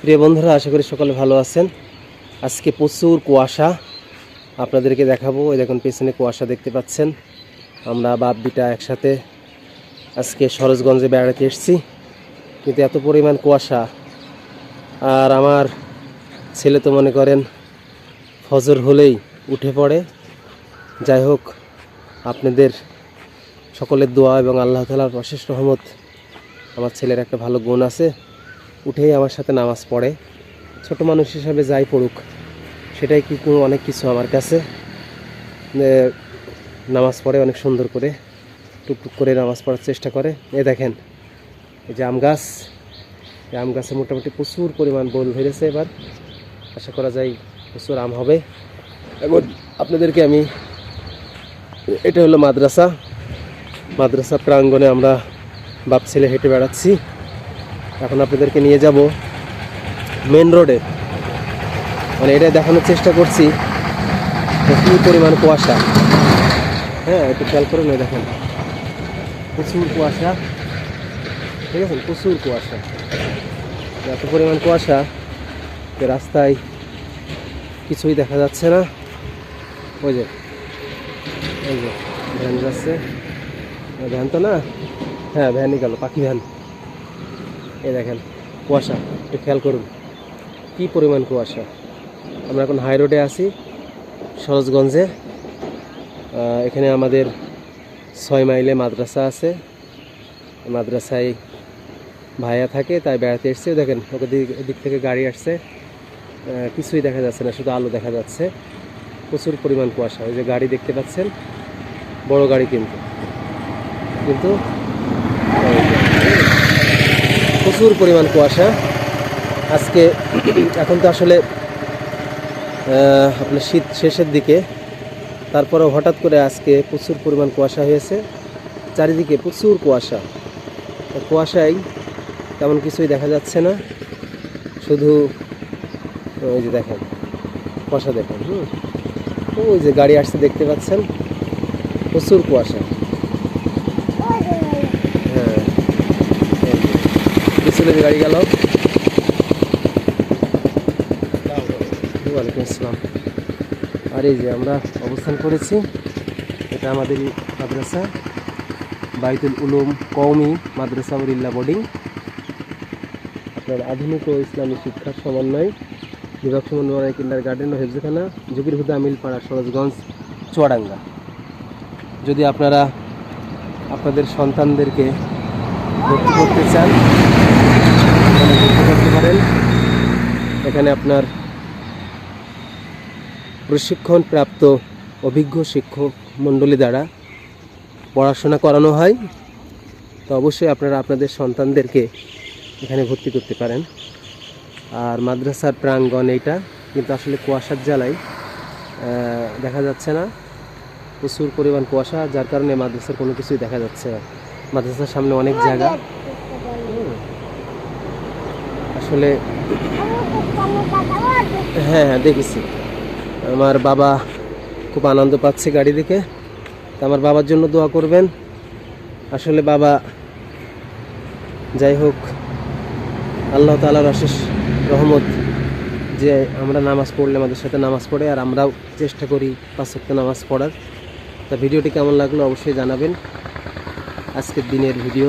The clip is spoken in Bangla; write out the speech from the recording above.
প্রিয় বন্ধুরা, আশা করি সকলে ভালো আছেন। আজকে প্রচুর কুয়াশা। আপনাদেরকে দেখাবো ওই দেখুন পেছনে কুয়াশা দেখতে পাচ্ছেন। আমরা বাপ বিটা একসাথে আজকে সরোজগঞ্জে বেড়াতে এসেছি। কিন্তু এত পরিমাণ কুয়াশা। আর আমার ছেলে তো মনে করেন ফজর হলেই উঠে পড়ে। যাই হোক, আপনাদের সকলের দোয়া এবং আল্লাহ তালার অশেষ রহমত। আমার ছেলের একটা ভালো গুণ আছে। উঠেই আমার সাথে নামাজ পড়ে। ছোট মানুষ হিসাবে যাই পড়ুক, সেটাই কিন্তু অনেক কিছু আমার কাছে। নামাজ পড়ে অনেক সুন্দর করে, টুকটুক করে নামাজ পড়ার চেষ্টা করে। এ দেখেন, এই যে আম গাছ, এই আম গাছে মোটামুটি প্রচুর পরিমাণ বোল ধরেছে এবার। আশা করা যায় প্রচুর আম হবে। এবং আপনাদেরকে আমি, এটা হলো মাদ্রাসা। মাদ্রাসা প্রাঙ্গণে আমরা বাপ ছেলে হেঁটে বেড়াচ্ছি। এখন আপনাদেরকে নিয়ে যাব মেন রোডে। মানে এটা দেখানোর চেষ্টা করছি কী পরিমাণ কুয়াশা। হ্যাঁ একটু খেয়াল করে নয় দেখেন। প্রচুর কুয়াশা। ঠিক আছে, প্রচুর কুয়াশা। এত পরিমাণ কুয়াশা যে রাস্তায় কিছুই দেখা যাচ্ছে না। ওই যে ওই যে, ভ্যান যাচ্ছে। ভ্যান তো না? হ্যাঁ ভ্যানই গেল, পাখি ভ্যান। এই দেখেন, কুয়াশা, একটু খেয়াল করুন। কী পরিমাণ কুয়াশা? আমরা এখন হাই রোডে আছি, সরোজগঞ্জে। এখানে আমাদের ছয় মাইলে মাদ্রাসা আছে। মাদ্রাসায় ভাইয়া থাকে, তাই বেড়াতে এসছে। দেখেন, ওকে দিক থেকে গাড়ি আসছে। কিছুই দেখা যাচ্ছে না, শুধু আলো দেখা যাচ্ছে। প্রচুর পরিমাণ কুয়াশা, ওই যে গাড়ি দেখতে পাচ্ছেন, বড় গাড়ি কিন্তু। কিন্তু এই যে, প্রচুর পরিমাণ কুয়াশা। আজকে এখন তো আসলে আপনার শীত শেষের দিকে। তারপরেও হঠাৎ করে আজকে প্রচুর পরিমাণ কুয়াশা হয়েছে। চারিদিকে প্রচুর কুয়াশা। কুয়াশায় তেমন কিছুই দেখা যাচ্ছে না। শুধু, ওই যে দেখেন, কুয়াশা দেখেন, হুম। ওই যে গাড়ি আসছে দেখতে পাচ্ছেন। প্রচুর কুয়াশা হ্যাঁ এই যে। গাড়ি গেল। ওয়ালাইকুম আসসালাম। আর এই যে আমরা অবস্থান করেছি এটা আমাদের মাদ্রাসা বাইতুল উলুম কওমি মাদ্রাসা উরিল্লা বোর্ডিং। আপনার আধুনিক ও ইসলামী শিক্ষার সমন্বয় বিভাগ সমন্বয় কিন্ডার গার্ডেন ও হেফজখানা জকির হুদা মিলপাড়া সরোজগঞ্জ চুয়াডাঙ্গা। যদি আপনারা আপনাদের সন্তানদেরকে ভর্তি করতে চান এখানে আপনার প্রশিক্ষণ প্রাপ্ত অভিজ্ঞ শিক্ষক মণ্ডলী দ্বারা পড়াশোনা করানো হয়। তো অবশ্যই আপনারা আপনাদের সন্তানদেরকে এখানে ভর্তি করতে পারেন। আর মাদ্রাসার প্রাঙ্গণ এইটা, কিন্তু আসলে কুয়াশার জ্বালায় দেখা যাচ্ছে না। প্রচুর পরিমাণ কুয়াশা, যার কারণে মাদ্রাসার কোনো কিছুই দেখা যাচ্ছে না। মাদ্রাসার সামনে অনেক জায়গা। আসলে হ্যাঁ হ্যাঁ দেখেছি। আমার বাবা খুব আনন্দ পাচ্ছে গাড়ি দেখে। তা আমার বাবার জন্য দোয়া করবেন। আসলে বাবা, যাই হোক, আল্লাহ তালার অশেষ রহমত যে আমরা নামাজ পড়লে আমাদের সাথে নামাজ পড়ে আর আমরাও চেষ্টা করি পাঁচক্ত নামাজ পড়ার। তা ভিডিওটি কেমন লাগল অবশ্যই জানাবেন। আজকের দিনের ভিডিও